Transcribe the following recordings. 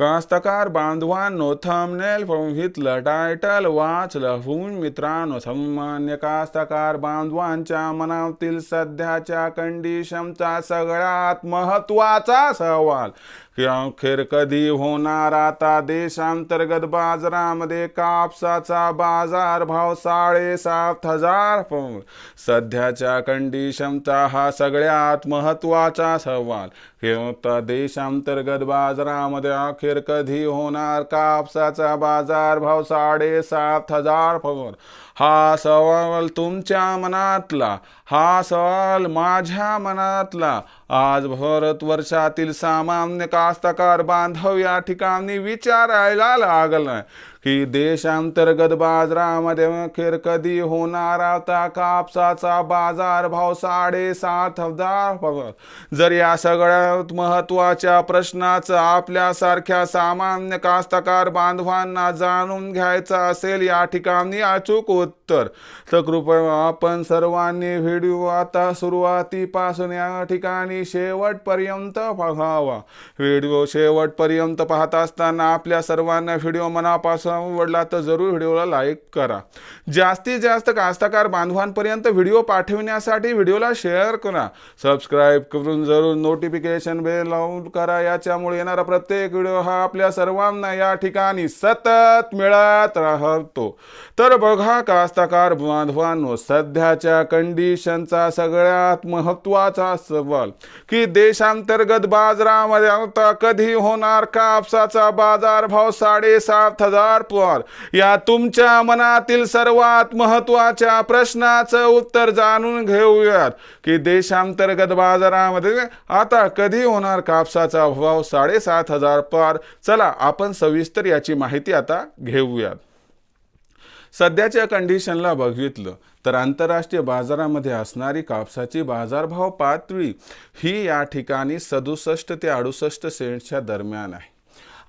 कास्तकार बांधवांनो थंबनेल बघितलं टायटल वाचलं होऊन मित्रांनो सामान्य कास्तकार बांधवांच्या मनातील सध्याच्या कंडिशनचा सगळ्यात महत्त्वाचा सवाल की अखेर कधी होणार आता देशांतर्गत बाजारामध्ये कापसाचा बाजार भाव साडेसात हजार सध्याच्या कंडिशनचा हा सगळ्यात महत्त्वाचा सवाल की देशांतर्गत बाजारामध्ये अखेर कधी होणार कापसाचा बाजार भाव साडेसात हजार पवन. हा सवाल तुमच्या मनातला हा सवाल माझ्या मनातला. आज भारत वर्षातील सामान्य कास्तकार बांधव या ठिकाणी विचारायला लागलाय. की देशांतर्गत बाजारामध्ये अखेर कधी होणार आता कापसाचा बाजार भाव साडेसात हजार जर या सगळ्यात महत्त्वाच्या प्रश्नाचं आपल्यासारख्या सामान्य कास्तकार बांधवांना जाणून घ्यायचं असेल या ठिकाणी अचूक उत्तर. तर कृपया आपण सर्वांनी व्हिडिओ आता सुरुवातीपासून या ठिकाणी शेवटपर्यंत बघावा. व्हिडिओ शेवटपर्यंत पाहत असताना आपल्या सर्वांना व्हिडिओ मनापासून आवडला तर जरूर व्हिडिओला लाईक करा. जास्तीत जास्त कास्तकार बांधवांपर्यंत व्हिडिओ पाठविण्यासाठी व्हिडिओला शेअर करा. सबस्क्राईब करून जरूर नोटिफिकेशन बेल लावून करा. याच्यामुळे येणारा प्रत्येक व्हिडिओ हा आपल्या सर्वांना या ठिकाणी सतत मिळत राहतो. तर बघा कास्तकार बांधवांनो सध्याच्या कंडिशनचा सगळ्यात महत्त्वाचा सवाल की देशांतर्गत बाजारामध्ये आता कधी होणार कापसाचा बाजार भाव साडेसात हजार पर या तुमच्या मनातील सर्वात महत्त्वाच्या प्रश्नाचं उत्तर जाणून घेऊयात की देशांतर्गत बाजारामध्ये आता कधी होणार कापसाचा भाव साडेसात हजार पार चला आपण सविस्तर याची माहिती आता घेऊयात. सध्याच्या कंडिशनला बघितलं तर आंतरराष्ट्रीय बाजारामध्ये असणारी कापसाची बाजारभाव पातळी ही या ठिकाणी सदुसष्ट ते अडुसष्ट सेंटच्या दरम्यान आहे.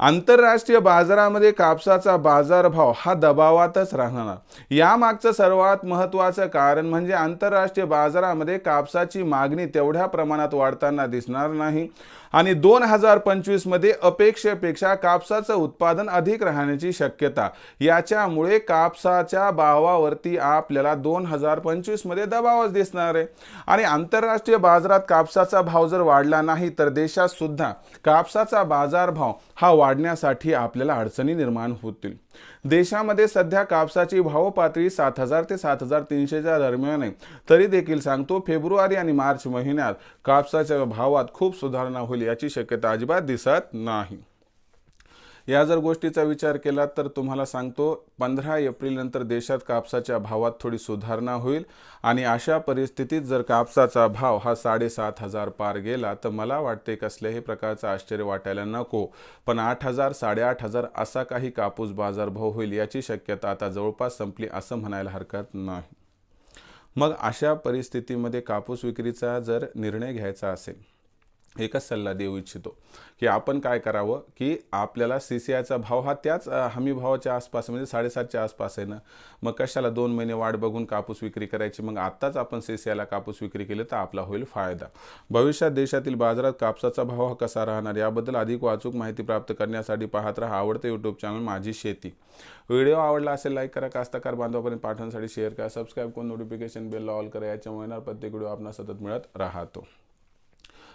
आंतरराष्ट्रीय बाजारामध्ये कापसाचा बाजारभाव हा दबावातच राहणार. यामागचं सर्वात महत्त्वाचं कारण म्हणजे आंतरराष्ट्रीय बाजारामध्ये कापसाची मागणी तेवढ्या प्रमाणात वाढताना दिसणार नाही. आणि दोन हजार पंचवीसमध्ये अपेक्षेपेक्षा कापसाचं उत्पादन अधिक राहण्याची शक्यता. याच्यामुळे कापसाच्या भावावरती आपल्याला दोन हजार पंचवीसमध्ये दबावच दिसणार आहे. आणि आंतरराष्ट्रीय बाजारात कापसाचा भाव जर वाढला नाही तर देशात सुद्धा कापसाचा बाजारभाव हा वाढ वाढण्यासाठी आपल्याला अडचणी निर्माण होतील. देशामध्ये सध्या कापसाची भाव पातळी सात हजार ते सात हजार तीनशेच्या दरम्यान आहे. तरी देखील सांगतो फेब्रुवारी आणि मार्च महिन्यात कापसाच्या भावात खूप सुधारणा होईल याची शक्यता अजिबात दिसत नाही. या जर गोष्टीचा विचार केला तर तुम्हाला सांगतो पंधरा एप्रिलनंतर देशात कापसाच्या भावात थोडी सुधारणा होईल आणि अशा परिस्थितीत जर कापसाचा भाव हा साडेसात हजार पार गेला तर मला वाटते कसल्याही प्रकारचं आश्चर्य वाटायला नको. पण आठ हजार साडेआठ हजार असा काही कापूस बाजारभाव होईल याची शक्यता आता जवळपास संपली असं म्हणायला हरकत नाही. मग अशा परिस्थितीमध्ये कापूस विक्रीचा जर निर्णय घ्यायचा असेल एकच सल्ला देऊ इच्छितो की आपण काय करावं की आपल्याला सी सी आयचा भाव हा त्याच हमी भावाच्या आसपास म्हणजे साडेसातच्या आसपास आहे ना. मग कशाला दोन महिने वाट बघून कापूस विक्री करायची मग आत्ताच आपण सी सी आयला कापूस विक्री केली तर आपला होईल फायदा. भविष्यात देशातील बाजारात कापसाचा भाव हा कसा राहणार याबद्दल अधिक वाचूक माहिती प्राप्त करण्यासाठी पाहत राहा आवडते यूट्यूब चॅनल माझी शेती. व्हिडिओ आवडला असेल लाईक करा कास्तकार बांधवापर्यंत पाठवण्यासाठी शेअर करा सबस्क्राईब करून नोटिफिकेशन बेल ऑल करा याच्यामुळे प्रत्येक व्हिडिओ आपला सतत मिळत राहतो.